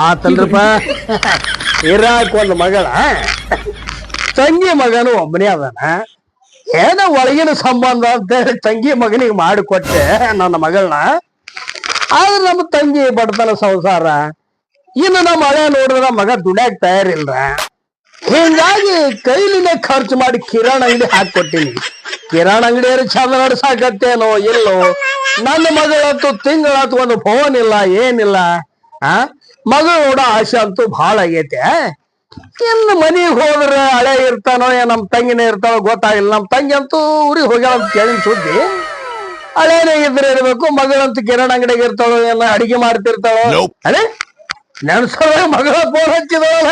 ಆತಲ್ರಪ್ಪ Iraq ಒಂದು ಮಗಳ ತಂಗಿ ಮಗನು ಒಬ್ಬನೇ ಅದಾನ ಏನೋ ಒಳಗಿನ ಸಂಬಂಧ ಅಂತ ಹೇಳಿ ತಂಗಿ ಮಗನಿಗೆ ಮಾಡಿಕೊಟ್ಟೆ ನನ್ನ ಮಗಳನ್ನ ಆದ್ರೆ ನಮ್ಮ ತಂಗಿ ಬಡತನ ಸಂಸಾರ ಇನ್ನು ನಮ್ಮ ಹಳೆ ನೋಡಿದ್ರ ಮಗ ದುಡ್ಯಾಕ್ ತಯಾರಿಲ್ರ ಹಿಂಗಾಗಿ ಕೈಲಿನೇ ಖರ್ಚು ಮಾಡಿ ಕಿರಾಣ ಅಂಗಡಿ ಹಾಕೊಟ್ಟಿನಿ ಕಿರಾಣ ಅಂಗಡಿಯರು ಚಂದ ನಡ್ಸಾಕತ್ತೇನೋ ಇಲ್ಲೋ? ನನ್ನ ಮಗಳಂತೂ ತಿಂಗಳಂತೂ ಒಂದು ಫೋನ್ ಇಲ್ಲ ಏನಿಲ್ಲ ಆ? ಮಗಳು ನೋಡ ಆಸೆ ಅಂತೂ ಭಾಳ ಆಗೈತೆ ಇನ್ನು ಮನೆಗೆ ಹೋದ್ರೆ ಹಳೆ ಇರ್ತಾನೋ ಏನ್ ನಮ್ ತಂಗಿನೇ ಇರ್ತಾನೋ ಗೊತ್ತಾಗಿಲ್ಲ. ನಮ್ ತಂಗಿ ಅಂತೂ ಊರಿಗೆ ಹೋಗ್ಯಾಳ ಅಂತ ಕೇಳಿ ಸುದ್ದಿ. ಹಳೇನೇ ಇದ್ರೆ ಇರ್ಬೇಕು ಮಗಳಂತೂ ಕಿರಾಣ ಅಂಗಡಿಗೆ ಇರ್ತಾಳೋ ಏನ ಅಡಿಗೆ ಮಾಡ್ತಿರ್ತಾಳೋ? ಅದೇ? ನೆನ್ಸೋ ಮಗಳ ಫೋನ್ ಹಚ್ಚಿದವಲ್ಲ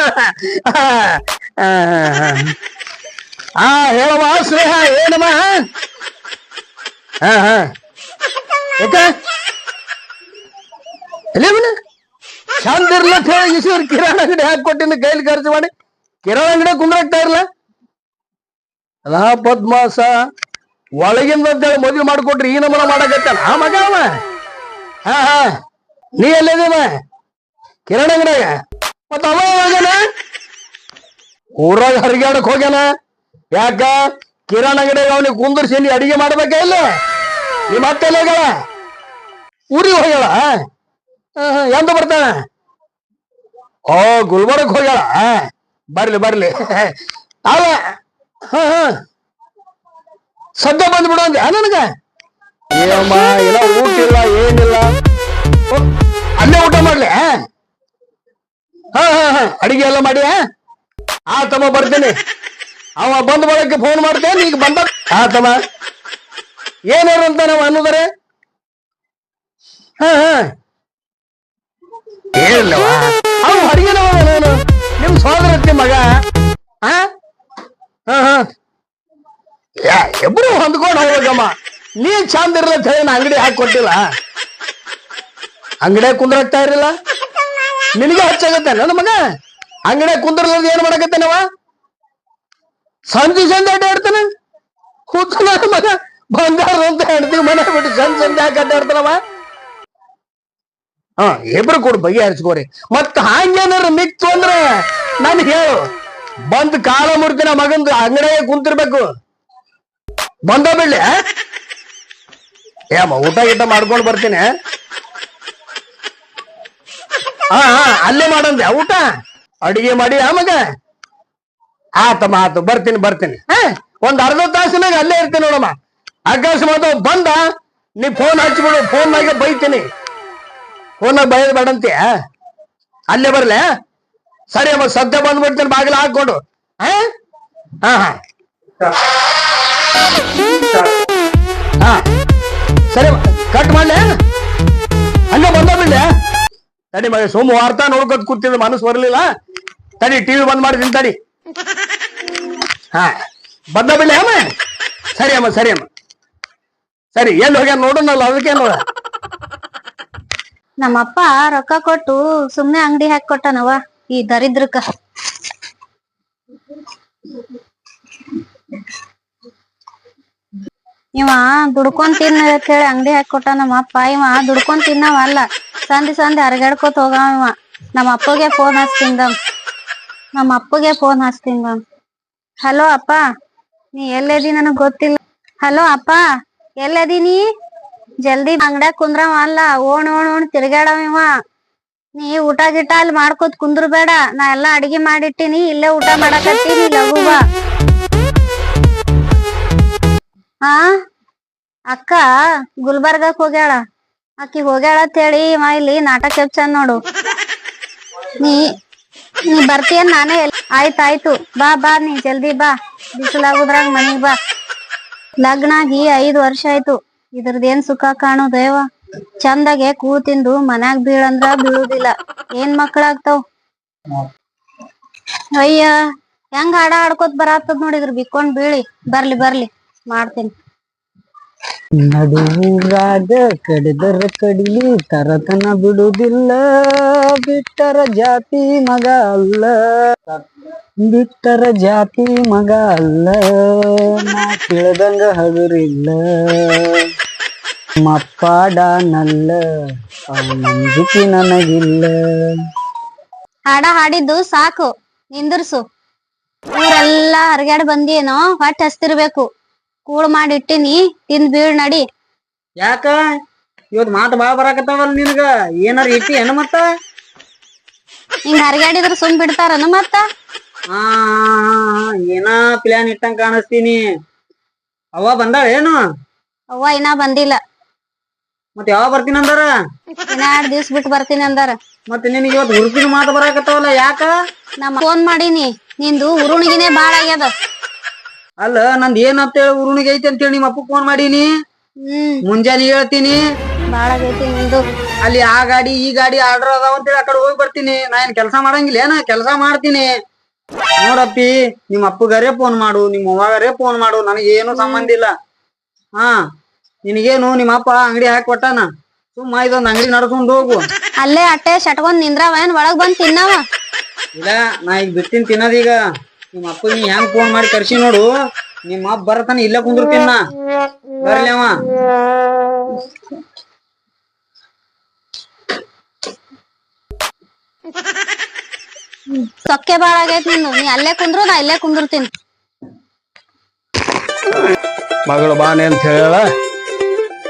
ಹಾ ಹೇಳಮ್ಮ ಸ್ನೇಹ, ಏನಮ್ಮ? ಹಾ ಹಾ. ಯಾಕ? ಎಲ್ಲಿವನ ಇರ್ಲತ್ತ ಇರ್ಲ ಅಂತ ಹೇಳಿ ಈಶ್ವರ್ ಕಿರಾಣ ಅಂಗಡಿ ಹಾಕಿ ಕೊಟ್ಟಿನ ಕೈಲಿ ಖರ್ಚು ಮಾಡಿ. ಕಿರಾಣ ಅಂಗಡಿ ಕುಂದ್ರಾಗ್ತಾ ಇರ್ಲ? ಅಲ್ಲ ಪದ್ಮಾಸ, ಒಳಗಿಂದ ಅಂತೇಳಿ ಮದುವೆ ಮಾಡ್ಕೊಟ್ರಿ ಈ ನಮನ ಮಾಡಕತ್ತ ಆ ಮಗ ಅವ. ಹಾ ಹಾ. ನೀ ಎಲ್ಲಿದೀವ ಕಿರಾಣ ಅಂಗಡಿಯಾಗ? ಮತ್ತ ಅವ ಯಾವಾಗನ ಊರಾಗ ಹರಿಗಾಡಕ್ ಹೋಗ್ಯಾನ? ಯಾಕ? ಕಿರಣ್ ಅಂಗಡಿಯಾಗ ಅವನಿಗೆ ಕುಂದರ್ಸಿ ನೀ ಅಡಿಗೆ ಮಾಡ್ಬೇಕ ಇಲ್ಲ? ನೀ ಮತ್ತೆ ಹೋಗ್ಯಾಳ? ಊರಿಗೆ ಹೋಗ್ಯಾಳ? ಎಂದು ಬರ್ತಾನೆ ಓ ಗುಲ್ಬರ್ಗ್ ಹೋಗ್ಯಾಳ? ಬರ್ಲಿ ಬರ್ಲಿ. ಅವ ಹಾ ಸದ್ಯ ಬಂದ್ಬಿಡು ಅಂದೆ. ನನಗ? ಏನಮ್ಮ ಏನೋ ಊಟ ಇಲ್ಲ ಏನಿಲ್ಲ. ಅಲ್ಲೇ ಊಟ ಮಾಡ್ಲಿ ಹಾ ಹಾ ಹಾ. ಅಡಿಗೆ ಎಲ್ಲ ಮಾಡಿ ಆ ತಮ್ಮ ಬರ್ತೇನೆ. ಅವ ಬಂದ ಬಳಕೆ ಫೋನ್ ಮಾಡ್ತೇನೆ ಈಗ ಬಂದ ಆ ತಮ್ಮ. ಏನಾರು ಅಂತ ನಾವು ಅನ್ನೋದರೆ? ಹಾ ಹಾ. ಹೇಳಿಲ್ಲವ ಅವ್ನು ಹೊರಗಿನವ ನಾನು. ನಿಮ್ ಸೋದರತ್ತಿ ಮಗ. ಹಾ ಹಾ. ಹಾ ಇಬ್ರು ಹೊಂದ್ಕೊಂಡು ಹೋಗಮ್ಮ ನೀ ಚಂದ ಇರ್ಲತ್ತ ಹೇಳಿ ನಾ ಅಂಗಡಿ ಹಾಕಿ ಕೊಟ್ಟಿಲ್ಲ. ಅಂಗಡಿ ಕುಂದ್ರಾಗ್ತಾ ಇರಲಿಲ್ಲ? ನಿನಗೆ ಹಚ್ಚಾಗತ್ತೆ ನನ್ನ ಮಗ? ಅಂಗಡಿ ಕುಂದ್ರಲ್ಲ ಏನ್ ಮಾಡಕತ್ತೇನವ ಸಂಜೆ ಸಂಜೆ ಅಡ್ಡಾಡ್ತಾನ ಕೂತನ ನನ್ನ ಮಗ ಬಂಗಾರ ಅಂತ ಹೇಳ್ತೀವಿ ಮನೆ ಬಿಟ್ಟು ಸಂಜೆ ಸಂಜೆ ಹಾಕಿ ಅಡ್ಡಾಡ್ತಾನವ ಹಾ, ಇಬ್ರು ಕೂಡ ಬಗೆಹರಿಸ್ಕೋರಿ. ಮತ್ತ ಹಂಗೇನಾರ ಮಿಕ್ತು ಅಂದ್ರ ನನ್ ಹೇಳು. ಬಂದ್ ಕಾಲ ಮುರ್ತಿನ ಮಗಂದು ಅಂಗಡಿಯಾಗ ಕುಂತಿರ್ಬೇಕು. ಬಂದ ಬಿಡ್ಲಿ ಏಮ್ಮ ಊಟ ಗೀಟ ಮಾಡ್ಕೊಂಡು ಬರ್ತೀನಿ. ಹಾ ಹಾ ಅಲ್ಲೇ ಮಾಡಂದೆ ಊಟ? ಅಡಿಗೆ ಮಾಡಿ ಆ ಮಗ? ಆತಮ್ಮ ಆತು ಬರ್ತೀನಿ ಬರ್ತೀನಿ. ಹಾ. ಒಂದ್ ಅರ್ಧ ತಾಸಿನಾಗ ಅಲ್ಲೇ ಇರ್ತೀನಿ ನೋಡಮ್ಮ. ಅಕಸ್ಮಾತ್ ಬಂದ ನೀ ಫೋನ್ ಹಚ್ಬಿಡು ಫೋನ್ನಾಗೆ ಬೈತೀನಿ. ಫೋನಾಗ ಬೈದ್ ಬೇಡಂತೀಯ? ಅಲ್ಲೇ ಬರ್ಲೆ? ಸರಿ ಅಮ್ಮ ಸದ್ಯ ಬಂದ್ಬಿಡ್ತೀನಿ ಬಾಗಿಲ ಹಾಕೊಂಡು ಹಾ? ಹಾ ಸರಿ ಕಟ್ ಮಾಡ್ಲೆ? ಹಂಗ ಬಂದ ಸರಿ ಮಗ ಸೋಮವಾರ್ತ ನೋಡ್ಕೊತ ಕೂತಿದ್ರೆ ಮನಸ್ಸು ಬರಲಿಲ್ಲ. ತಡಿ, ಟಿವಿ ಬಂದ್ ಮಾಡಿದ್ದೀನಿ ತಡಿ. ಹಾ, ಬಂದ ಬಿಡ್ಲಿ ಅಮ್ಮ. ಸರಿ ಅಮ್ಮ ಸರಿ ಅಮ್ಮ. ಸರಿ, ಎಲ್ಲಿ ಹೋಗ್ಯಾನ ನೋಡೋಣಲ್ಲ ನೋಡ. ನಮ್ಮಪ್ಪ ರೊಕ್ಕ ಕೊಟ್ಟು ಸುಮ್ನೆ ಅಂಗಡಿ ಹಾಕಿ ಕೊಟ್ಟನವ ಈ ದರಿದ್ರಕ್ಕ. ಇವ ದುಡ್ಕೊಂಡ್ ತಿನ್ನ ಹೇಳಿ ಅಂಗಡಿ ಹಾಕಿ ಕೊಟ್ಟ ನಮ್ಮಪ್ಪ ಇವ ದುಡ್ಕೊಂಡ್ ತಿನ್ನವ ಅಲ್ಲ. ಸಂದಿ ಸಂಧಿ ಅರಗಾಡ್ಕೋತ ಹೋಗವ ಇವ. ನಮ್ಮ ಅಪ್ಪಗೆ ಫೋನ್ ಹಚ್ತಿಂದ ನಮ್ಮ ಅಪ್ಪಗೆ ಫೋನ್ ಹಚ್ತೀನಿ ಹಚ್ತಿಂದ ಹಲೋ ಅಪ್ಪ, ನೀ ಎಲ್ಲದಿ ನನಗ್ ಗೊತ್ತಿಲ್ಲ. ಹಲೋ ಅಪ್ಪ ಎಲ್ಲದೀನಿ ಜಲ್ದಿ ಅಂಗಡ್ಯಾಗ ಕುಂದ್ರವ ಅಲ್ಲ ಓಣ ಓಣ, ಓಣ್ ತಿರ್ಗಾಡವ ಇವ. ನೀ ಊಟ ಗಿಟ ಅಲ್ಲಿ ಮಾಡ್ಕೋತ್ ಕುಂದ್ರಬೇಡ, ನಾ ಎಲ್ಲಾ ಅಡಿಗೆ ಮಾಡಿಟ್ಟಿನಿ, ಇಲ್ಲೇ ಊಟ ಮಾಡಕತ್ತೀನಿ, ಲಘು ಬಾ. ಆ? ಅಕ್ಕ, ಗುಲ್ಬರ್ಗಕ್ ಹೋಗ್ಯಾಳ. ಅಕ್ಕಿ ಹೋಗ್ಯಾಳ ಅಂತ ಹೇಳಿ, ಇವ ಇಲ್ಲಿ ನಾಟಕ ಚಂದ್ ನೋಡು. ನೀ ನೀ ಬರ್ತೀಯ ನಾನೇ ಆಯ್ತಾಯ್ತು ಬಾ ಬಾ ನೀ, ಜಲ್ದಿ ಬಾ. ಬಿಸಿಲಾಗುದ್ರಾಗ ಮನಿಗ್ ಬಾ. ಲಗ್ನ ಆಗಿ ಐದ್ ವರ್ಷ ಆಯ್ತು. ಇದ್ರದೇನ್ ಸುಖ ಕಾಣುದೇವ ಚಂದಾಗೆ ಕೂತಿಂದು ಮನ್ಯಾಗ ಬೀಳಂದ್ರ ಬೀಳುದಿಲ್ಲ. ಏನ್ ಮಕ್ಕಳಾಗ್ತಾವ್ ಅಯ್ಯ, ಹೆಂಗ್ ಹಾಡ ಹಾಡ್ಕೋತ್ ಬರಾತದ್ ನೋಡಿದ್ರ ಬಿಕ್ಕೊಂಡ್ ಬೀಳಿ. ಬರ್ಲಿ ಬರ್ಲಿ. ಮಾಡ್ತೀನಿ. ನಡುರಾಗ ಕಡಿದರ ಕಡಿಲಿ ತರತನ ಬಿಡುವುದಿಲ್ಲ. ಬಿಟ್ಟರ ಜಾತಿ ಮಗ ಅಲ್ಲ. ಬಿಟ್ಟರ ಜಾತಿ ಮಗ ಅಲ್ಲ. ನಾ ತಿಳಿದಂಗ ಹಗುರಿಲ್ಲ. ಮಪ್ಪಾಡನಲ್ಲ. ನಂಜಿಕೆ ನನಗಿಲ್ಲ. ಹಾಡ ಹಾಡಿದ್ದು ಸಾಕು. ನಿಂದಿರ್ಸು. ಊರೆಲ್ಲಾ ಹರಗ್ಯಾಡ್ ಬಂದೇನೋ ಹೊಟ್ಟೆ ಹಸ್ತಿರ್ಬೇಕು. ಕೂಳ್ ಮಾಡಿಟ್ಟಿನಿ ತಿಂದ್ ಬೀಳ್ ನಡಿ. ಯಾಕ? ಇವತ್ ಮಾತು ಬಾ ಬರಾಕತ್ತಾವಲ್ ನಿನಗ? ಏನಾರ ಇಟ್ಟಿ ಏನ ಮತ್ತ? ಹಿಂಗ್ ಹರಿಗಾಡಿದ್ರ ಸುಮ್ ಬಿಡ್ತಾರನ ಮತ್ತ? ಆ ಏನ ಪ್ಲಾನ್ ಇಟ್ಟಂಗ ಕಾಣಿಸ್ತೀನಿ. ಅವ್ವ ಬಂದಾಳ ಏನು? ಅವ್ವ ಇನ್ನ ಬಂದಿಲ್ಲ. ಮತ್ ಯಾವಾಗ ಬರ್ತೀನಿ ಅಂದಾರ? ಇನ್ನ ಎರಡ್ ದಿವ್ಸ ಬಿಟ್ಟು ಬರ್ತೀನಿ ಅಂದಾರ. ಮತ್ತೆ ನಿನಗೆ ಇವತ್ ಹುರುಪಿನ ಮಾತು ಬರಾಕತ್ತಾವಲ್ಲ ಯಾಕ? ನಾ ಫೋನ್ ಮಾಡೀನಿ ನಿಂದು ಉರುಣಿಗಿನೇ ಬಾಳ ಆಗ್ಯದ. ಅಲ್ಲ ನಂದ್ ಏನ್ ಅಂತ ಹೇಳಿ ಉರುಣಿಗೆ ಐತಿ ಅಂತೇಳಿ ನಿಮ್ಮ ಅಪ್ಪ ಫೋನ್ ಮಾಡೀನಿ. ಹ್ಮ್. ಮುಂಜಾನೆ ಹೇಳ್ತೀನಿ. ಬಾಳ ಆಗೈತಿ ನಿಂದು. ಅಲ್ಲಿ ಆ ಗಾಡಿ ಈ ಗಾಡಿ ಆರ್ಡರ್ ಅದಾವ ಅಂತೇಳಿ ಆ ಕಡೆ ಹೋಗಿ ಬರ್ತೀನಿ. ನಾ ಏನ್ ಕೆಲಸ ಮಾಡಂಗಿಲ್ಲ ಏನ ಕೆಲಸ ಮಾಡ್ತೀನಿ. ನೋಡಪ್ಪಿ ನಿಮ್ಮ ಅಪ್ಪಗಾರೇ ಫೋನ್ ಮಾಡು ನಿಮ್ಮ ಅವ್ವಾಗಾರೇ ಫೋನ್ ಮಾಡು ನನಗೆ ಏನು ಸಂಬಂಧ ಇಲ್ಲ. ಹಾ ನಿನಗೇನು ನಿಮ್ಮ ಅಪ್ಪ ಅಂಗಡಿ ಹಾಕಿ ಕೊಟ್ಟಾನ? ಸುಮ್ಮ ಇದೊಂದ್ ಅಂಗಡಿ ನಡ್ಕೊಂಡು ಹೋಗು. ಅಲ್ಲೇ ಅಟ್ಟೆ ಶಟ್ಕೊಂಡ್ ನಿಂದ್ರವ ಏನ್ ಒಳಗ್ ಬಂದ್ ತಿನ್ನವ? ಇಲ್ಲ ನಾ ಈಗ ಬಿಡ್ತೀನಿ ತಿನ್ನೋದೀಗ ನಿಮ್ಮ ಅಪ್ಪ ನೀ ಹೆಂಗ್ ಫೋನ್ ಮಾಡಿ ಕರ್ಸಿ ನೋಡು. ನಿಮ್ಮ ಅಪ್ಪ ಬರತಾನ ಇಲ್ಲೇ ಕುಂದಿರ್ತೀನಿ ನಾ. ಬರ್ಲಿ ಅವ. ಸೊಕ್ಕೆ ಬಾಳ ಆಗೈತಿ ನೀನು ನೀ ಅಲ್ಲೇ ಕುಂದ್ರು ನಾ ಇಲ್ಲೇ ಕುಂದಿರ್ತೀನಿ. ಮಗಳು ಬಾನೆ ಅಂತ ಹೇಳ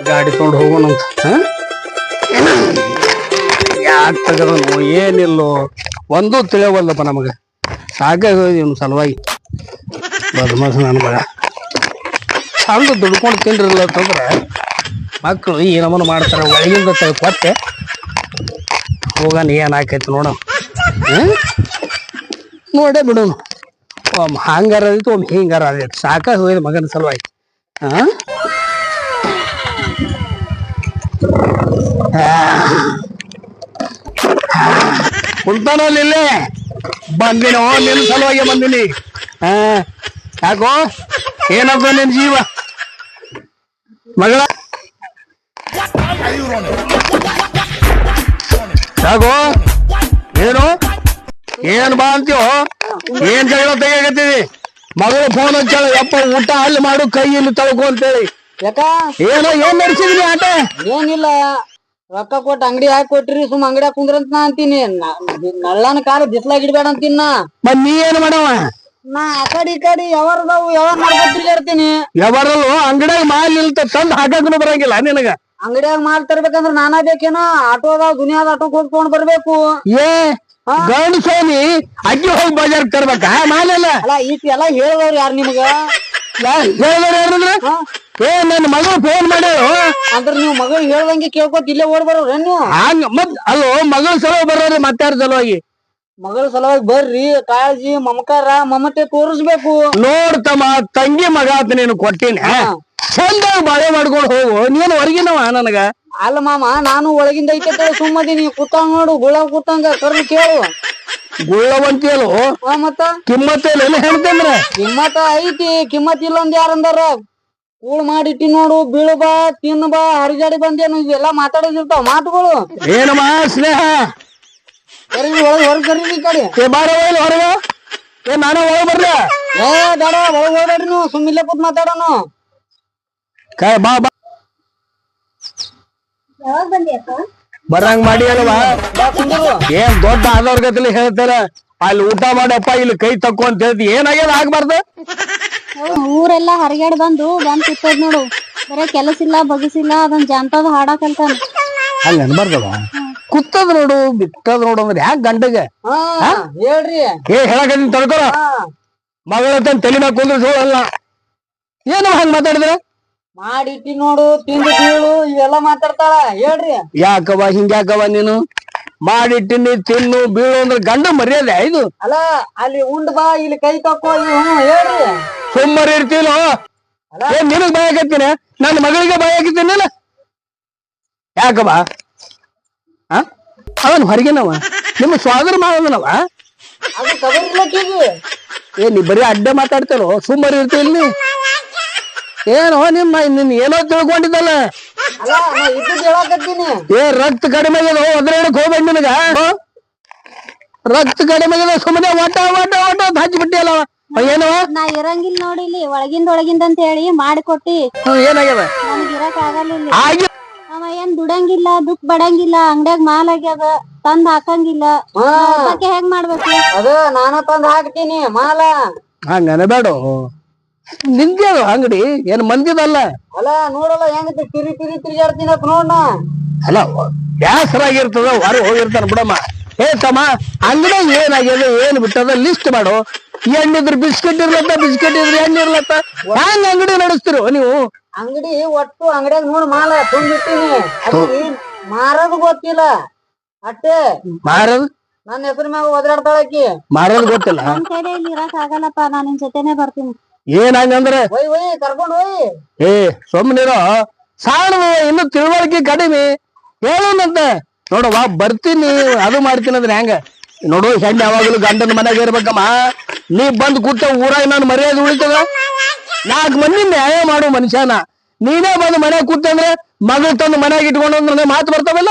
ಗಾಡಿ ತೊಗೊಂಡು ಹೋಗೋಣಂತ ಯಾಕೆ ತೆಗದನು ಏನಿಲ್ಲೋ. ಒಂದು ತಿಳಿಯವಲ್ಲಪ್ಪ ನಮಗೆ. ಸಾಕಾಗೋದು ಇವ್ನ ಸಲುವಾಗಿ. ಬದಮಾಸ ನನ್ನ ಮಗ ಚಂದ ದುಡ್ಕೊಂಡು ತಿನ್ರಿಲ್ಲ ಅಂತಂದ್ರೆ ಮಕ್ಕಳು ಈ ನಮನ ಮಾಡ್ತಾರೆ, ಒಳಗಿಂದ ಕೊಟ್ಟೆ. ಹೋಗೋಣ, ಏನು ಆಕೈತಿ ನೋಡೋಣ. ಹ್ಮ್? ನೋಡೇ ಬಿಡೋನು ಒಮ್ಮ ಹಂಗಾರ ಆದಿತ್ತು ಒಮ್ಮೆ ಹಿಂಗಾರ ಆದಿತ್ತು ಸಾಕಾಗಿ ಹೋಯ್ತು ಮಗನ ಸಲುವಾಗಿ. ಹಾ? ಕುಂತಾನಲ್ಲಿ ಇಲ್ಲೇ? ಬಂದಿನೋ ನಿನ್ನ ಸಲುವಾಗಿ ಬಂದಿನಿ. ಹಾ ಯಾಕೋ? ಏನಪ್ಪ ನಿನ್ ಜೀವ? ಮಗಳ? ಯಾಕೋ? ಏನು? ಏನ್ ಬಾ ಅಂತೀವೋ ಏನ್ ಜಗಳ ತೆಗಿಯಕತ್ತೀವಿ ಮಗಳು ಫೋನ್ ಹಚ್ಚಾಳ ಯಪ್ಪ ಊಟ ಅಲ್ಲಿ ಮಾಡು ಕೈ ಇಲ್ಲಿ ತಳ್ಕೊ ಅಂತೇಳಿ. ಯಾಕ? ಏನೋ ಏನ್ ನಡೆಸಿದ್ರಿ ಆಟ. ಏನಿಲ್ಲ. ರೊಕ್ಕ ಕೊಟ್ಟ ಅಂಗಡಿ ಹಾಕಿ ಕೊಟ್ರಿ ಸುಮ್ ಅಂಗಡಿ ಕುಂದ್ರಂತ ನಾ ಅಂತೀನಿ. ನಳ್ಳನ ಕಾಲ ಬಿಸ್ಲಾಗ ಇಡ್ಬೇಡ ಅಂತೀನಿ ನಾ. ಮತ್ ನೀ ಏನ್ ಮಾಡವ? ನಾ ಆ ಕಡೆ ಈ ಕಡೆ ಯಾವಾರದಾವು ಯಾವಾಗ ಮಾಡ್ಕೊತ ತಿರ್ಗಾಡ್ತೀನಿ ಯಾವಾರಲ್ಲೂ ಅಂಗಡಿಯಾಗ ಮಾಲ್ ತಂದ್ ಹಾಕಕ್ಕೂ ಬರಂಗಿಲ್ಲ ನಿನಗ? ಅಂಗಡಿಯಾಗ ಮಾಲ್ ತರ್ಬೇಕಂದ್ರ ನಾನಾ ಬೇಕೇನೋ? ಆಟೋದಾಗ ದುನಿಯಾದ ಆಟೋ ಹೋಗಿ ತಗೊಂಡ್ ಬರ್ಬೇಕು. ಏ ಗಂಡು ಸೋನಿ ಅಜ್ಜಿ ಹೋಗಿ ಬಜಾರ್ ತರ್ಬೇಕಾ? ಮಾಲೆಲ್ಲ ಅಲ್ಲ ಈಟ್ ಎಲ್ಲ ಹೇಳಿದವ್ರು ಯಾರು ನಿಮ್ಗ ಏ ನನ್ನ ಮಗಳು ಫೋನ್ ಮಾಡ್ಯಾರ ಅಂದ್ರ ನೀವು ಮಗಳು ಹೇಳ್ದಂಗೆ ಕೇಳ್ಕೊತ ಇಲ್ಲೇ ಓಡ್ ಬರೋರ ನೀವು? ಹಂಗ ಮತ್ ಅಲ್ಲೋ ಮಗಳ ಸಲುವಾಗಿ ಬರೋರಿ ಮತ್ತಾರ ಸಲುವಾಗಿ? ಮಗಳ ಸಲುವಾಗಿ ಬರ್ರಿ ಕಾಳಜಿ ಮಮಕಾರ ಮಮತೆ ತೋರಿಸ್ಬೇಕು. ನೋಡ್ತಮ್ಮ ತಂಗಿ ಮಗ ಆತ ನೀನು ಕೊಟ್ಟಿನ. ಚಂದ ಬಾಳೆ ಮಾಡ್ಕೊಂಡು ಹೋಗು. ನೀನು ಹೊರಗಿನವ ನನಗ? ಅಲ್ಲ ಮಾಮ ನಾನು ಒಳಗಿಂದ ಐತೆ ನೀ ಕುತ್ತಂಗ ನೋಡು ಗುಳ ಕೂತಂಗ ಕರ್ದು ಕೇಳು. ಗುಳ್ಳವಂತಿಯಲು? ಹಾ ಮತ್ತ? ಎಲ್ಲ ಹೇಳ್ತಂದ್ರ? ಕಿಮ್ಮತ್ತ ಐತಿ ಕಿಮ್ಮತ್ ಇಲ್ಲ ಅಂದ್ ಯಾರಂದಾರ? ಕೂಳ್ ಮಾಡಿಟ್ಟಿ ನೋಡು ಬೀಳು ಬಾ ತಿನ್ನು ಬಾ ಹರಿಜಾಡಿ ಬಂದೇನು ಇವೆಲ್ಲ ಮಾತಾಡೋದಿರ್ತಾವ ಮಾತುಗಳು. ಏನಮ್ಮ ಸ್ನೇಹ? ಕರಿ ಒಳಗ್ ಹೊರಗ್ ಈ ಕಡೆ. ಏ ಬಾರ ಹೊರಗ. ಏ ನಾನು ಒಳಗೆ ಬರ್ಲ? ಏ ಬೇಡ ಒಳಗ್ ಹೋಗ್ಬೇಡ್ರಿ ನೀವು ಸುಮ್ಮಿಲ್ಲೇ ಕೂತ್ ಮಾತಾಡೋಣ ಕೈ ಬಾ ಬಾ. ಬರಂಗ್ ಮಾಡಿ ಅಲ್ವಾ? ಏನ್ ದೊಡ್ಡ ಆದವ್ರ ಗತಲಿ ಹೇಳ್ತಾರ? ಅಲ್ಲಿ ಊಟ ಮಾಡಪ್ಪ ಇಲ್ಲಿ ಕೈ ತಕ್ಕು ಅಂತ ಹೇಳ್ತಿ. ಏನಾಗ್ಯದ? ಆಗ್ಬಾರ್ದು. ಊರೆಲ್ಲಾ ಹರಿಗಡ್ ಬಂದು ಬಂದ್ ಕೂತದ್ ನೋಡು. ಬರೇ ಕೆಲಸ ಇಲ್ಲ ಬಗಸಿಲ್ಲ ಅದನ್ ಜಾಂತದ ಹಾಡ ಕಲ್ತಾನ. ಅಲ್ಲಿ ಅನ್ಬಾರ್ದವ. ಕುತ್ತದ ನೋಡು ಬಿತ್ತದ ನೋಡು ಅಂದ್ರೆ ಯಾಕೆ ಗಂಡಗೆ? ಹಾ ಹೇಳ್ರಿ. ಏ ಹೇಳಕತ್ತೀನಿ ತಡ್ಕೊಳ ಮಗಳ ತಲೆ ಮ್ಯಾಗ ಕುಂದ್ರ ಸೋಳಲ್ಲ. ಏನು ಹಂಗ ಮಾತಾಡಿದ್ರೆ? ಮಾಡಿಟ್ಟಿ ನೋಡು ತಿಂದು ಬೀಳು ಇವೆಲ್ಲ ಮಾತಾಡ್ತಾಳ. ಹೇಳ್ರಿ. ಯಾಕವ ಹಿಂಗ್ಯಾಕವ ನೀನು? ಮಾಡಿಟ್ಟಿನಿ ತಿನ್ನು ಬೀಳು ಅಂದ್ರೆ ಗಂಡ ಮರ್ಯಾದೆ ಇದು ಅಲ್ಲ ಅಲ್ಲಿ ಉಂಡ್ ಬಾ ಇಲ್ಲಿ ಕೈ ತಕ್ಕೋ ಹೇಳ್ರಿ. ಸುಮ್ಮರಿ ಇರ್ತೀನೋ ಏ ಏನ್ ನಿನಗ್ ಭಯ ಆಗತ್ತೀನಿ ನನ್ನ ಮಗಳಿಗೆ ಭಯ ಹಾಕಿದ್ದೀನಿಲ್ಲ ಯಾಕವ ಅವನ್ ಹೊರಗಿನವ ನಿಮ್ಮ ಸ್ವಾಗತ ಇಲ್ಲಕ್ಕಿಗೆ ಏ ನೀ ಬರೀ ಅಡ್ಡ ಮಾತಾಡ್ತಾರೋ ಸುಮ್ಮರಿ ಇರ್ತೀನಿ ಏನೋ ನಿಮ್ಮ ನಿನ್ ಏನೋ ತಿಳ್ಕೊಂಡಿದ್ದಲ್ಲ? ಅಲ್ಲ ನಾ ಇದ್ದದ್ ಹೇಳಕತ್ತೀನಿ. ಏ ರಕ್ತ ಕಡಿಮೆ ಆಗ್ಯದ ಅದ್ರ ಹೇಳಕ್ ಹೋಗ್ಬೇಡ ನಿನಗ. ರಕ್ತ ಕಡಿಮೆ ಆಗ್ಯದ ಸುಮ್ಮನೆ ಒಟ್ಟ ಒಟ್ಟ ಒಟ್ಟ ಅಂತ ಹಚ್ಚಿಬಿಟ್ಟಿಯಲ್ಲ ಏನೋ? ನಾ ಇರಂಗಿಲ್ಲ ನೋಡಿ ಇಲ್ಲಿ ಒಳಗಿಂದ ಒಳಗಿಂದ ಅಂತ ಹೇಳಿ ಮಾಡಿಕೊಟ್ಟಿ. ಹ್ಮ್, ಏನಾಗ್ಯದ? ನನಗ್ ಇರಕ್ ಆಗಲ್ಲ ಇಲ್ಲಿ. ಆಗಿ ಅವ ಏನ್ ದುಡಂಗಿಲ್ಲ ದುಃಖ ಬಡಂಗಿಲ್ಲ ಅಂಗಡಿಯಾಗ ಮಾಲ್ ಆಗ್ಯಾದ ತಂದ್ ಹಾಕಂಗಿಲ್ಲ. ಹಾ. ಹೆಂಗ್ ಮಾಡ್ಬೇಕು? ಅದ ನಾನು ತಂದ್ ಹಾಕ್ತೀನಿ ಮಾಲ. ಹಂಗ ಅನಬೇಡ ನಿಂದೆ ಅಂಗಡಿ? ಏನ್ ಮಂದಿದಲ್ಲ ಅಲ್ಲ ನೋಡಲ್ಲ ಹೆಂಗ ತಿರಿ ತಿರಿ ತಿರ್ಗಾಡ್ತೀನಿ ಅಂತ ನೋಡ ಅಲ್ಲ ಬ್ಯಾಸರಾಗಿರ್ತದ ಹೊರಗೆ ಹೋಗಿರ್ತಾನ ಬಿಡಮ್ಮ. ಏ ತಮ್ಮ ಅಂಗಡಿ ಏನಾಗ್ಯದ ಏನ್ ಬಿಟ್ಟದ ಲಿಸ್ಟ್ ಮಾಡು. ಎಣ್ಣಿದ್ರ ಬಿಸ್ಕೆಟ್ ಇರ್ಲತ್ತ ಬಿಸ್ಕೆಟ್ ಇದ್ರ ಎಣ್ಣೆ ಇರ್ಲತ್ತ. ಹ್ಯಾಂಗ ಅಂಗಡಿ ನಡೆಸ್ತಿರೋ ನೀವು? ಅಂಗಡಿ ಒಟ್ಟು ಅಂಗಡಿಯಾಗ ನೋಡ್ ಮಾಲ ತುಂಬಿಟ್ಟಿನಿ ಮಾರದು ಮಾರೋದು ಗೊತ್ತಿಲ್ಲ. ಅಟ್ಟೆ. ಮಾರದ್? ನನ್ನ ಹೆಸರು ಮ್ಯಾಗ ಒದರಾಡ್ತಾಳ ಆಕಿ. ಮಾರದ್ ಗೊತ್ತಿಲ್ಲ. ನನ್ ಕೈಲೇ ಇಲ್ಲಿ ಇರಾಕ್ ಆಗಲ್ಲಪ್ಪ ನಾನ್ ನಿನ್ ಜೊತೆನೆ ಬರ್ತೀನಿ. ಏನ್ ಒಯ್ ಏ ಸುಮ್ಮನಿರೋ ಸಾಣದ ಇನ್ನು ತಿಳುವಳಿಕೆ ಕಡಿಮೆ. ಹೇಳೋಣಂತ. ನೋಡವ್ವ ಬರ್ತೀನಿ. ಅದು ಮಾಡ್ತೀನಿ ಅಂದ್ರೆ ಹೆಂಗ? ನೋಡು ಹೆಣ್ಣು ಯಾವಾಗಲೂ ಗಂಡನ ಮನೆಗೆ ಇರ್ಬೇಕಮ್ಮ. ನೀ ಬಂದ್ ಕೂತ ಊರಾಗ ನಾನು ಮರ್ಯಾದೆ ಉಳಿತದ? ನಾಲ್ಕು ಮಂದಿ ನ್ಯಾಯ ಮಾಡು ಮನುಷ್ಯನ. ನೀನೇ ಬಂದು ಮನೆಗೆ ಕೂತಂದ್ರೆ ಮಗಳು ತಂದು ಮನೆಗೆ ಇಟ್ಕೊಂಡು ಮಾತು ಬರ್ತಾವಲ್ಲ?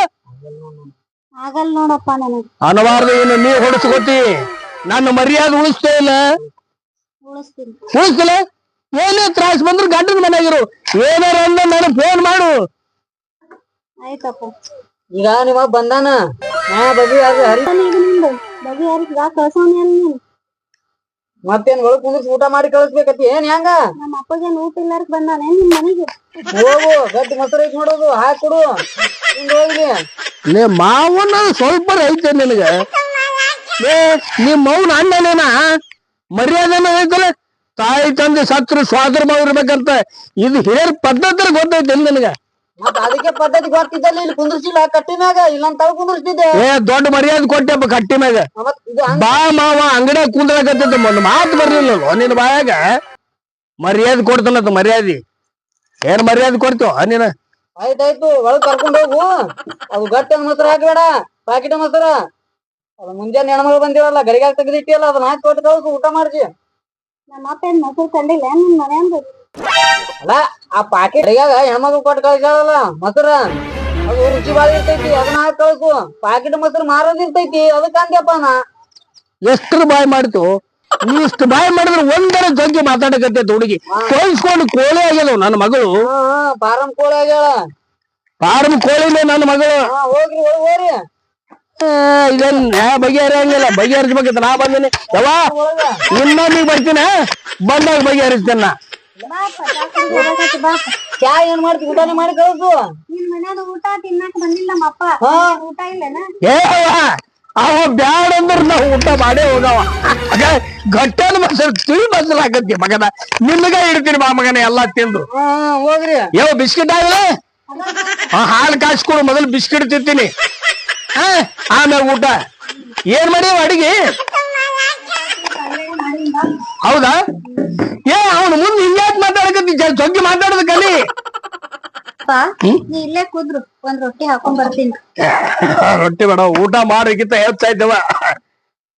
ಏನು ಅನವಾರ್ದು ಇನ್ನು ನೀ ಹೊಡಿಸ್ಕೊತಿ. ನನ್ನ ಮರ್ಯಾದೆ ಉಳಿಸ್ತೇ ಇಲ್ಲ. ಉಳಿಸ್ತಿಲ್ಲ? ಏನೇ ತ್ರಾಸ್ ಬಂದ್ರು ಗಂಡನ ಮನೆಗಿರು. ಏನಾರ ಅಂದ ನಾನು ಫೋನ್ ಮಾಡು. ಆಯ್ತಪ್ಪ. ಈಗ ನಿಮ್ಮ ಬಂದಾನ ನಾ ಬದಿ ಯಾರು ಹರಿ ನೀನ್? ಮತ್ತೇನ್ ಒಳಗ್ ಕುಂದ್ರಿಸಿ ಊಟ ಮಾಡಿ ಕಳಿಸ್ಬೇಕತಿ ಏನ್ ಹೆಂಗ? ನಮ್ಮ ಅಪ್ಪಗೆ ಊಟ ಇಲ್ಲಾರಕ್ ಬಂದಾನೆ ನಿಮ್ ಮನೆಗೆ? ಹೋಗು ಗಟ್ಟಿ ಮೊಸರು ಐತಿ ನೋಡೋದು ಹಾಕ್ ಕೊಡು. ಹಿಂಗ್ ಹೋಗ್ಲಿ. ಲೇ ಮಾವನ ಸ್ವಲ್ಪ ಐತೆ ನಿನಗ. ಲೇ ನಿಮ್ ಮೌನ ಅಣ್ಣನೇನ? ಮರ್ಯಾದೆನ ಐತಲ್ಲ ತಾಯಿ ತಂದೆ ಸತ್ರು ಸ್ವಾದ್ರ ಇರ್ಬೇಕಂತ ಇದು ಹಿರಿಯರ್ ಪದ್ಧತಿ ಗೊತ್ತೈತೆ ನಿನಗ. ಮತ್ತ ಅದಕ್ಕೆ ಪದ್ಧತಿ ಗೊತ್ತಿದ್ದಲ್ಲಿ ಇಲ್ಲಿ ಕುಂದ್ರಿಸಿಲ್ಲ ಕಟ್ಟಿ ಮ್ಯಾಗ ಇಲ್ಲಂತ ಕುಂದ್ರಿಸ್ತಿದ್ದೆ. ಏ ದೊಡ್ಡ ಮರ್ಯಾದೆ ಕೊಟ್ಟೆಪ್ಪ ಕಟ್ಟಿ ಮ್ಯಾಗ ಬಾ ಮಾವ ಅಂಗಡಿ ಕುಂದ್ರಕತ್ತೈತೆ ಒಂದು ಮಾತು ಬರ್ಲಿಲ್ಲ ನಿನ್ನ ಬಾಯಾಗ? ಮರ್ಯಾದೆ ಕೊಡ್ತಾನಂತ ಮರ್ಯಾದೆ. ಏನ್ ಮರ್ಯಾದೆ ಕೊಡ್ತೀವ ನೀನ? ಆಯ್ತಾಯ್ತು ಒಳಗ್ ಕರ್ಕೊಂಡು ಹೋಗು. ಅದು ಗಟ್ಟಿ ಮೊಸರು ಹಾಕ್ಬೇಡ. ಪ್ಯಾಕೆಟ್ ಮೊಸರ ಅದು ಮುಂಜಾನೆ ಹೆಣ್ಮಗಳು ಬಂದಿರಲ್ಲ ಗಡಿಗಾಗ ತೆಗೆದಿಟ್ಟಿಯಲ್ಲ ಅದನ್ನ ಹಾಕಿ ಕೊಟ್ಟು ಕಳ್ಸು ಊಟ ಮಾಡ್ಜಿ ನಮ್ಮ ಅಪ್ಪ ಏನ್ ಮೊಸರು ಕಂಡಿಲ್ಲ ನಿಮ್ ಮನೆಯಂದ ಅಲ್ಲ ಆ ಪಾಕೆಟ್ ಗಡಿಗಾಗ ಹೆಣ್ಮಗಳು ಕೊಟ್ಟು ಕಳ್ಸಾಳಲ್ಲ ಮೊಸರ ಅದು ರುಚಿ ಬಾಳ ಇರ್ತೈತಿ ಅದನ್ನ ಹಾಕಿ ಕಳ್ಸು. ಪಾಕಿಟ್ ಮೊಸರು ಮಾರೋದ್ ಇರ್ತೈತಿ ಅದಕ್ಕ ಅಂದ್ಯಪ್ಪ ನಾ. ಎಷ್ಟು ಬಾಯ್ ಮಾಡ್ತು? ನೀ ಇಷ್ಟು ಬಾಯ್ ಮಾಡಿದ್ರೆ ಒಂದರ ಜಗ್ಗಿ ಮಾತಾಡಕತ್ತೆ ಹುಡುಗಿ. ಕಳಿಸ್ಕೊಂಡು ಕೋಳಿ ಆಗ್ಯದವ್ ನನ್ನ ಮಗಳು. ಫಾರಂ ಕೋಳಿ ಆಗ್ಯಾಳ. ಫಾರಂ ಕೋಳಿ ನನ್ನ ಮಗಳು. ಹೋಗ್ರಿ ಹೋಗ್ರಿ. ಆ, ಇದನ್ ಬಗೆಹರಿಯಂಗಿಲ್ಲ. ಬಗೆಹರಿಸ್ಬೇಕಿತ್ತು ನಾ ಬಂದಿನಿ. ಯವ್ವ ಒಳಗ ಇನ್ನೊಂದಿಗೆ ಬರ್ತೀನ? ಬಂದಾಗ ಬಗೆಹರಿಸ್ತೇನೆ ನಾ. ಬಾ ಚಾ ಏನ್ ಮಾಡ್ತಿ? ಊಟನೇ ಮಾಡಿ ಕಳ್ಸು. ನಿನ್ ಮನ್ಯಾಗ ಊಟ ತಿನ್ನಾಕ ಬಂದಿಲ್ಲ ನಮ್ಮ ಅಪ್ಪ ಹಾ. ಊಟ ಇಲ್ಲನ? ಏ ಅವ್ವ, ಅವ ಬ್ಯಾಡ ಅಂದ್ರ ನಾವು ಊಟ ಮಾಡೇ ಹೋಗವ ಗಟ್ಟನ ಬಸರ್ ತಿಳಿ ಬಸರ್ ಹಾಕತ್ತಿ ಮಗನ. ನಿನ್ಗ ಇಡ್ತೀನಿ ಬಾ ಮಗನ ಎಲ್ಲಾ ತಿಂದು. ಹೋಗ್ರಿ. ಯಾವ ಬಿಸ್ಕಿಟ್ ಆಗಲ್ಲ? ಹಾಲು ಕಾಯಿಸ್ಕೊಡು ಮೊದಲು ಬಿಸ್ಕಿಟ್ ತಿಂತೀನಿ. ಆ, ಆಮೇಲೆ ಊಟ. ಏನ್ ಮಾಡಿ ಅಡಿಗೆ? ಹೌದಾ? ಏ ಅವನು ಮುಂದೆ ಹಿಂಗ್ಯಾಕ್ ಮಾತಾಡಕತ್ತಿ? ಜಗ್ಗಿ ಮಾತಾಡೋದು ಕಲಿ. ನೀ ಇಲ್ಲೇ ಕೂದ್ರು ಒಂದ್ ರೊಟ್ಟಿ ಹಾಕೊಂಡ್ ಬರ್ತೀನಿ. ರೊಟ್ಟಿ ಬೇಡ ಊಟ ಮಾಡೋಕ್ಕಿಂತ ಹೆಚ್ಚಾಯ್ತವ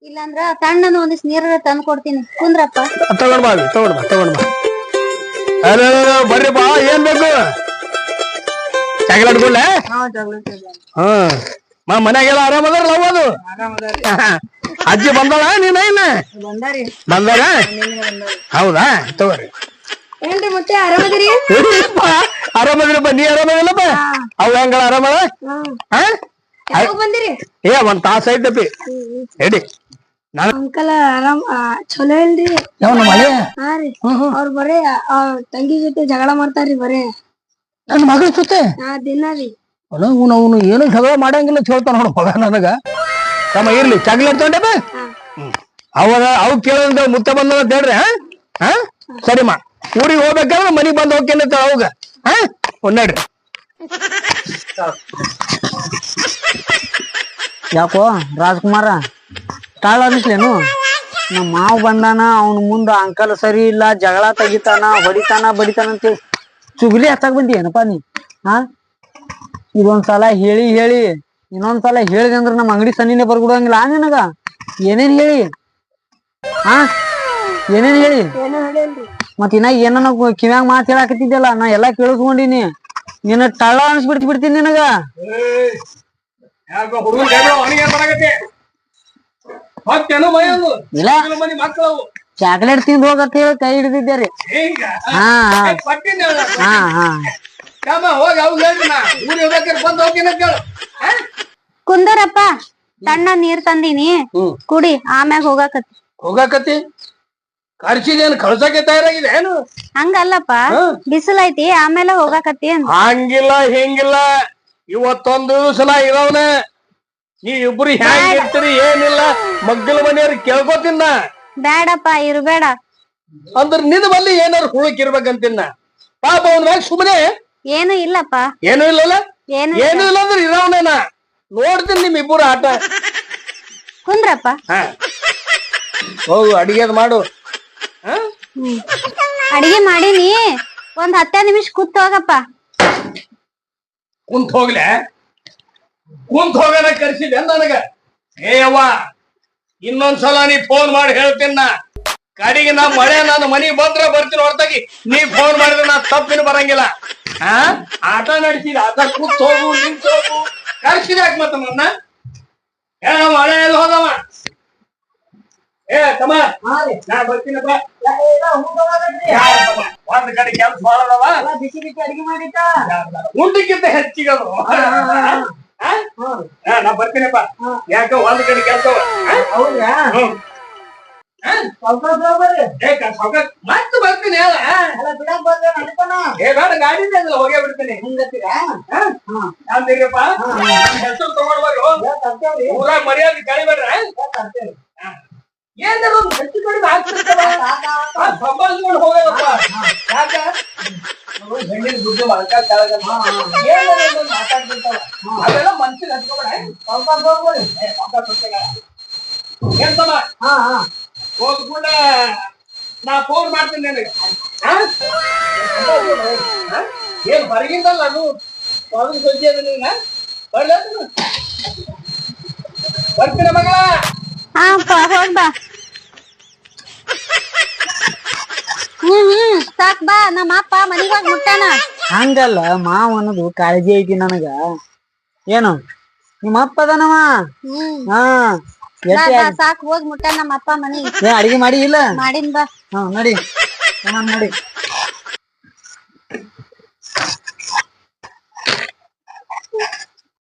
ಇಲ್ಲಾಂದ್ರ ಸಣ್ಣನ ಒಂದಿಷ್ಟು ನೀರ ತಂದು ಕೊಡ್ತೀನಿ. ಕುಂದ್ರಪ್ಪ. ತಗೊಂಡ್ ಬಾ ತಗೊಂಡ್ ಬಾ ತಗೊಂಡ್ ಬಾ. ಅಲ್ಲ ಬರ್ರಿ ಬಾ ಏನ್ ಬೇಕು? ಚಾಕ್ಲೇಟ್ಗುಳ್ಳೆ ಹಾ. ಮನ್ಯಾಗೆಲ್ಲ ಆರಾಮ ಲವ್ ಅದು? ಅಜ್ಜಿ ಬಂದಳ ನೀನ ಏನ ಬಂದಾರಿ ಹೌದಾ? ತಗೋರಿ. ಏನ್ರಿ ಮತ್ತೆ ಆರಾಮದಿರಿ? ಏಪ್ಪ, ಆರಾಮದಿರಪ್ಪ ನೀ ಆರಾಮದಿಲ್ಲಪ್ಪ? ಅವ್ ಹೆಂಗಳ ಆರಾಮದ ಹಾ. ಬಂದಿರಿ? ಏ ಒಂದ್ ತಾಸ ಐತಪ್ಪಿ ಹೇಳಿ ಅಂಕಲ್ ಆರಾಮ್ ಚಲೋ ಇಲ್ರಿ. ಯಾವ ನಮ್ಮ ಮಳೆ ಹಾ ರೀ. ಅವ್ರ ಬರೇ ತಂಗಿ ಜೊತೆ ಜಗಳ ಮಾಡ್ತಾರ್ರಿ ಬರೇ. ನನ್ನ ಮಗಳ ಜೊತೆ? ಆ ದಿನ ರೀ. ಅವನು ಅವನು ಏನು ಜಗಳ ಮಾಡಂಗಿಲ್ಲ ಅಂತ ಹೇಳ್ತಾನ ನೋಡು ಮಗ ನನಗ. ತಮ್ಮ ಇರ್ಲಿ ಚಾಕ್ಲೇಟ್ ಅವ ಅವಾಗ ಅವ್ ಕೇಳೋದ್ ಮುತ್ತ ಬಂದ ಅಂತ ಹೇಳ್ರಿ ಹಾ? ಹಾ? ಸರಿ ಮಾ ಊರಿಗೆ ಹೋಗ್ಬೇಕಾದ್ರೆ ಮನಿಗ್ ಬಂದು ಹೋಗ್ತೇನೆ ಅಂತ ಅವಾಗ. ಹಾ? ಒಂದ್ ನಡ್ರಿ. ಯಾಕೋ ರಾಜ್ಕುಮಾರ ತಾಳ ಅನ್ಸ್ಲೇನು? ನಮ್ಮ ಮಾವ ಬಂದಾನ ಅವ್ನ ಮುಂದ ಅಂಕಲ್ ಸರಿ ಇಲ್ಲ ಜಗಳ ತೆಗಿತಾನ ಹೊಡಿತಾನ ಬಡಿತಾನ ಅಂತ ಚುಗ್ಲಿ ಹತ್ತಾಗ ಬಂದಿ ಏನಪ್ಪ ನೀ? ಹಾ? ಇದೊಂದ್ಸಲ ಹೇಳಿ ಹೇಳಿ. ಇನ್ನೊಂದ್ಸಲ ಹೇಳಿದೆ ಅಂದ್ರ ನಮ್ಮ ಅಂಗಡಿ ಸನ್ನಿನೇ ಬರ್ಬಿಡಂಗಿಲ್ಲ. ಆ ನಿನಗ? ಏನೇನ್ ಹೇಳಿ? ಹಾ ಏನೇನ್ ಹೇಳಿ? ಮತ್ ಇನ್ನ ಏನನ ಕಿವ್ಯಾಗ ಮಾತ್ ಹೇಳಾಕತ್ತಿದ್ದಲ್ಲ ನಾ ಎಲ್ಲಾ ಕೇಳಿಸ್ಕೊಂಡಿನಿ. ನಿನ್ನ ಟಳ್ಳ ಅನ್ಸ್ಬಿಡ್ತಿ ಬಿಡ್ತೀನಿ ನಿನಗ. ಚಾಕ್ಲೇಟ್ ತಿಂದು ಹೋಗತ್ತ ಹೇಳಿ ಕೈ ಹಿಡಿದಿದ್ದೆ ರೀ. ಹಾ ಹಾ. ಹಾ ಹಾ. ಕಾಮ ಹೋಗಿ ಅವ್ ಹೇಳ್ರಿ ನಾ. ಊರಿಗೆ ಹೋಗ್ಬೇಕಾರೆ ಬಂದ್ ಹೋಗ್ತೀನಿ ಅಂತ ಕುಂದರಪ್ಪ ತಣ್ಣ ನೀರ್ ತಂದೀನಿ. ಹ್ಮ್ ಕುಡಿ ಆಮ್ಯಾಗ ಹೋಗಾಕತಿ ಹೋಗಾಕತಿ ಖರ್ಚಿದೇನು ಕಳ್ಸಕ್ಕೆ ತಯಾರಾಗಿದೆ ಏನು? ಹಂಗಲ್ಲಪ್ಪ ಹಾ. ಬಿಸಿಲೈತಿ ಆಮೇಲೆ ಹೋಗಾಕತ್ತಿ ಹಂಗಿಲ್ಲ ಹಿಂಗಿಲ್ಲ. ಇವತ್ತೊಂದು ಸಲ ಇರವನ. ನೀ ಇಬ್ರು ಹ್ಯಾಂಗ್ ಇರ್ತೀರಿ ಏನಿಲ್ಲ. ಮಗ್ಗಲ ಮನೆಯವ್ರು ಕೇಳ್ಕೊತಿನ್ನ ಬೇಡಪ್ಪ ಇರ್ಬೇಡ. ಅಂದ್ರ ನಿನ್ನ ಬಲ್ಲಿ ಏನಾರು ಹುಳುಕ್ ಇರ್ಬೇಕಂತಿನ್ನ ಪಾಪ ಅವನ ಮ್ಯಾಗ ಸುಮ್ಮನೆ ಏನು ಇಲ್ಲಪ್ಪ. ಏನು ಇಲ್ಲಲ್ಲ? ಏನು ಏನೂ ಇಲ್ಲ ಅಂದ್ರೆ ಇರೋನೇನ? ನೋಡ್ತೀನಿ ನಿಮ್ ಇಬ್ಬರು ಆಟ. ಕುಂದ್ರಪ್ಪ. ಹಾ. ಹೋಗು ಅಡಿಗೆದ್ ಮಾಡು. ಹಾ? ಅಡಿಗೆ ಮಾಡೀನಿ. ಒಂದ್ ಹತ್ತೇ ನಿಮಿಷ ಕೂತ್ ಹೋಗಪ್ಪ. ಕುಂತ ಹೋಗ್ಲೆ? ಕುಂತ ಹೋಗನ ಕರ್ಸಿದೆ ನನಗ? ಏ ಅವ್ವ ಇನ್ನೊಂದ್ಸಲ ನೀ ಫೋನ್ ಮಾಡಿ ಹೇಳ್ತೀನಿ ನಾ. ಕಡೆಗೆ ನಾ ಮಳೆ ನನ್ನ ಮನೆಗೆ ಬಂದ್ರೆ ಬರ್ತೀನಿ ಹೊರತಾಗಿ. ನೀ ಫೋನ್ ಮಾಡಿದ್ರೆ ನಾ ತಪ್ಪಿನ ಬರಂಗಿಲ್ಲ. ಹಾ ಆಟ ನಡೆಸಿದ ಆಟ ಕೂತ್ ಹೋಗು ನಿಂತ ಹೋಗು. ಕರ್ಸಿದ ಯಾಕೆ ಮತ್ತ ನನ್ನ ಏ ಮಳೆ ಎಲ್ಲಿ ಹೋದವ? ಏ ತಮ್ಮ ನಾ ಬರ್ತೀನಪ್ಪ? ಒಂದ್ ಕಡೆ ಕೆಲ್ಸ ಮಾಡೋದವ? ಬಿಸಿ ಬಿಸಿ ಅಡಿಗೆ ಮಾಡಿದ್ದ. ಉಂಡಕ್ಕಿಂತ ಹೆಚ್ಚಿಗೆ ಅದು ಆ? ಆ, ನಾ ಬರ್ತೀನಪ್ಪ. ಯಾಕ ಒಂದ್ ಕಡೆ ಕೆಲ್ಸ ಹೌದಾ ಸ್ವಲ್ಪ ಬರ್ರಿ ಮತ್ತೆ ಬರ್ತೀನಿ ಹೇಳ ಎಲ್ಲ ಬಿಡಕ್ ಬಂದ್ರೆ ನಡ್ಕೊಣ ಏ ಬೇಡ ಗಾಡಿ ಹೋಗೇ ಬಿಡ್ತೀನಿ ಹಿಂಗತ್ತೀರಾ ಅಂತೀರಪ್ಪ ಹೆಸರು ತಗೊಂಡ್ಬಾರು ತರ್ತೇವ್ರಿ ಊರಾಗ ಮರ್ಯಾದೆ ಕಳಿಬೇಡ್ರ ತರ್ತೇವ್ರಿ ಏನಾರ ಒಂದು ಹೆಚ್ಚು ಕಡಿಮೆ ಆಗ್ತಿರ್ತವ ಸಂಭಾಳಿಸ್ಕೊಂಡು ಹೋಗೋದಪ್ಪ ಯಾಕ ನೋಡು, ಹೆಣ್ಣಿನ ದುಡ್ಡು ಮೊಳಕ ಕೆಳಗ ಏನಾರ ಒಂದೊಂದು ಮಾತಾಡ್ತಿರ್ತಾವ ಅವೆಲ್ಲ ಮನ್ಸಿಗೆ ಹಚ್ಕೊಬೇಡ ಸ್ವಲ್ಪ ಹೋಗ್ಬಿಡಿ ಏ, ಪಾಪ ಸುತ್ತಾಗ. ಏನ್ ತಮ್ಮ ಹಾ ಹಾ ಹೋಗ್ಬಿಡ ನಾ ಫೋನ್ ಮಾಡ್ತೀನಿ ನಿನಗೆ? ಏನ್ ಹೊರಗಿಂದಲ್ಲ ನಾನು ಅದ ನೀನ? ಬರ್ಲ ಬರ್ತೀನ ಮಗಳ? ಹ್ಮ್ ಹ್ಮ್ ಸಾಕ್ ಬಾ. ನಮ್ಮ ಅಪ್ಪ ಮನಿಗ್ ಹೋಗ್ ಮುಟ್ಟಾನ. ಹಂಗಲ್ಲ ಮಾವ ಅನ್ನೋದು ಕಾಳಜಿ ಐತಿ ನನಗ. ಏನು? ನಿಮ್ಮ ಅಪ್ಪ ಅದನವ? ಹಾ. ಸಾಕ್ ಹೋಗ್ ಮುಟ್ಟ ನಮ್ಮ ಅಪ್ಪ ಮನಿ ಅಡಿಗೆ ಮಾಡಿ ಇಲ್ಲ? ಮಾಡಿನ್ ಬಾ. ಹಾ ನೋಡಿ. ನೋಡಿ.